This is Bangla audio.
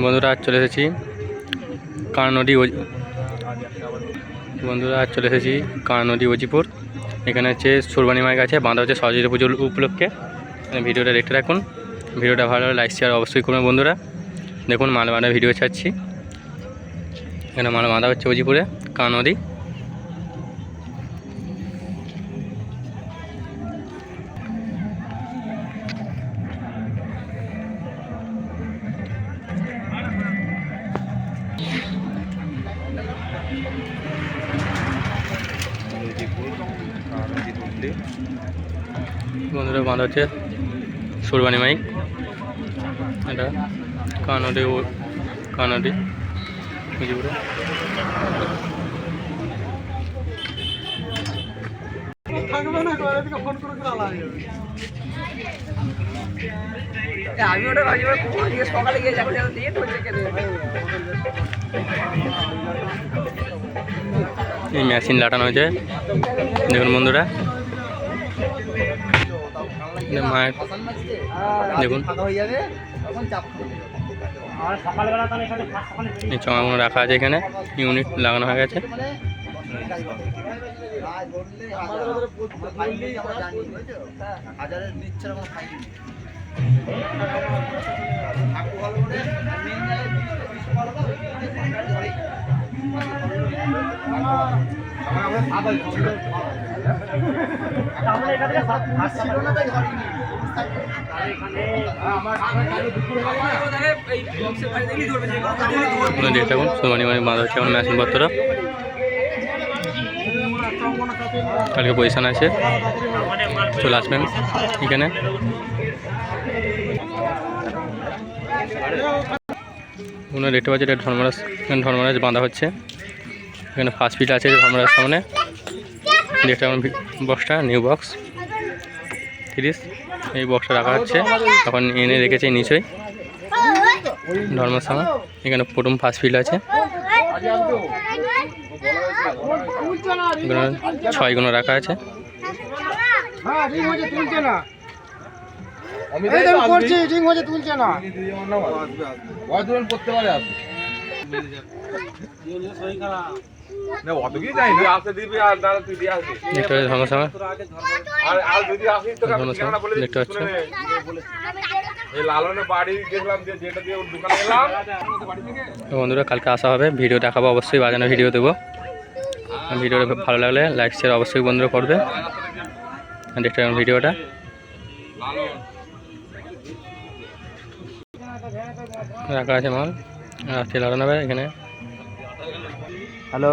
বন্ধুরা, আজ চলে এসেছি কার নদী ওজি- বন্ধুরা, আজ চলে এসেছি কার নদী ওজিপুর। এখানে হচ্ছে সুরবানি মায়ের কাছে, বাঁধা হচ্ছে সরস্বতী পুজোর উপলক্ষে। ভিডিওটা দেখতে রাখুন ভিডিওটা ভালো লাইক শেয়ার অবশ্যই করবেন বন্ধুরা। দেখুন, মাল বাঁধা ভিডিও ছাড়ছি। এখানে মাল বাঁধা হচ্ছে ওজিপুরে কার নদী বন্ধুরা বাঁধা হচ্ছে সুরবানি মাইক। এটা কানডি ও কানডি মুজিবুরে ওটা সকালে গিয়ে এই মেশিন লাটানো হয়েছে। দেখুন বন্ধুরা মায়ের দেখুন এই চমাগুলো রাখা আছে এখানে ইউনিট লাগানো হয়ে গেছে বাঁধা হচ্ছে মেশিন কালকে পজিশন আছে। চলে আসবেন এখানে। দেখতে পাচ্ছি এটা ধর্মরাজ ধর্মরাজ বাঁধা হচ্ছে। এখানে ফার্স্ট ফিট আছে ধর্মরাজ সামনে। দেখতে বক্সটা নিউ বক্স তিরিশ। এই বক্সটা রাখা হচ্ছে। এখন এনে রেখেছে নিচই। ধর্মসামা এখানে প্রথম ফার্স্ট ফিল্ড আছে। ছয় গুণ রাখা আছে। তুলছে না। বন্ধুরা কালকে আসা হবে। ভিডিও দেখাবো অবশ্যই বাজানো ভিডিও দেবো। ভিডিওটা খুব ভালো লাগলে লাইক শেয়ার অবশ্যই বন্ধুরা করবে। দেখতে পাবেন ভিডিওটা। রাখা আছে মাল। রাত্রে লাগানো এখানে। হ্যালো।